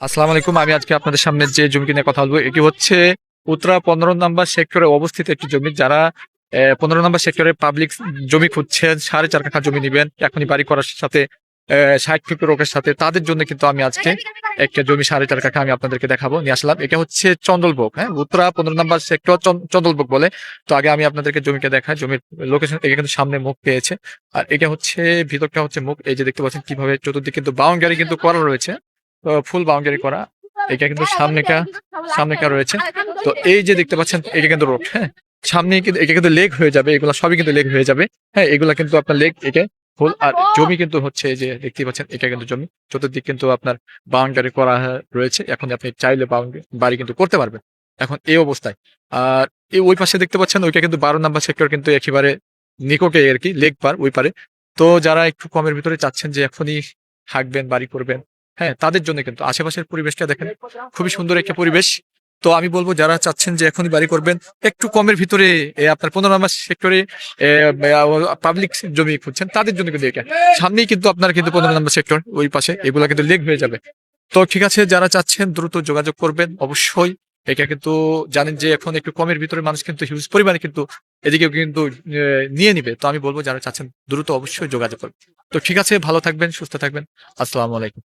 আসসালামু আলাইকুম। আমি আজকে আপনাদের সামনে যে জমি নিয়ে কথা বলব, এটি হচ্ছে উত্তরা পনেরো নম্বর সেক্টরে অবস্থিত একটি জমি। যারা পনেরো নম্বর সেক্টরে পাবলিক জমি খুঁজছেন, সাড়ে চার কাঠা জমি নেবেন, এখনই বাড়ি করার সাথে ষাট ফিফটি রোগের সাথে, তাদের জন্য কিন্তু আমি আজকে একটা জমি সাড়ে চার কাঠা আমি আপনাদেরকে দেখাবো, নিয়ে আসলাম। এটা হচ্ছে চন্দলবোগ হ্যাঁ? উত্তরা পনেরো নম্বর সেক্টর চন্দলবোগ বলে। তো আগে আমি আপনাদেরকে জমিটা দেখাই, জমির লোকেশন এটা কিন্তু সামনে মুখ পেয়েছে। আর এটা হচ্ছে, ভিতরটা হচ্ছে মুখ, এই যে দেখতে পাচ্ছেন কীভাবে চতুর্দিকে কিন্তু বাউন্ডারি কিন্তু করা রয়েছে। ফুল বাউন্ডারি করা। এটা কিন্তু সামনেটা সামনেটা রয়েছে। তো এই যে দেখতে পাচ্ছেন এটা কিন্তু রোড হ্যাঁ। সামনে কিন্তু এটা কিন্তু লেগ হয়ে যাবে এগুলো সবই কিন্তু লেগ হয়ে যাবে। হ্যাঁ এগুলা কিন্তু আপনার লেগ এটা ফুল আর জমি কিন্তু হচ্ছে যে দেখতে পাচ্ছেন এটা কিন্তু জমি। চতুর্দিক কিন্তু আপনার বাউন্ডারি করা রয়েছে। এখন আপনি চাইলে বাউন্ডারি বাড়ি কিন্তু করতে পারবেন। এখন এই অবস্থায়। আর এই ওই পাশে দেখতে পাচ্ছেন ওইটা কিন্তু বারো নাম্বার সেক্টর কিন্তু একেবারে নিকটে আর কি লেক পার ওই পারে। তো যারা একটু কমের ভিতরে চাচ্ছেন যে এখনই থাকবেন বাড়ি করবেন হ্যাঁ তাদের জন্য কিন্তু। আশেপাশের পরিবেশটা দেখেন, খুবই সুন্দর একটা পরিবেশ। তো আমি বলব, যারা চাচ্ছেন যে এখনই বাড়ি করবেন, একটু কমের ভিতরে আপনার পনেরো নম্বর সেক্টরে পাবলিক জমি খুঁজছেন, তাদের জন্য কিন্তু এটা। সামনেই কিন্তু আপনার কিন্তু পনেরো নম্বর সেক্টর, ওই পাশে, এগুলো কিন্তু লেক হয়ে যাবে। তো ঠিক আছে, যারা চাচ্ছেন দ্রুত যোগাযোগ করবেন, অবশ্যই। এটা কিন্তু জানেন যে এখন একটু কমের ভিতরে মানুষ কিন্তু হিউজ পরিমাণে কিন্তু এদিকে কিন্তু নিয়ে নিবে। তো আমি বলব, যারা চাচ্ছেন, দ্রুত অবশ্যই যোগাযোগ করবেন। তো ঠিক আছে, ভালো থাকবেন, সুস্থ থাকবেন। আসসালামু আলাইকুম।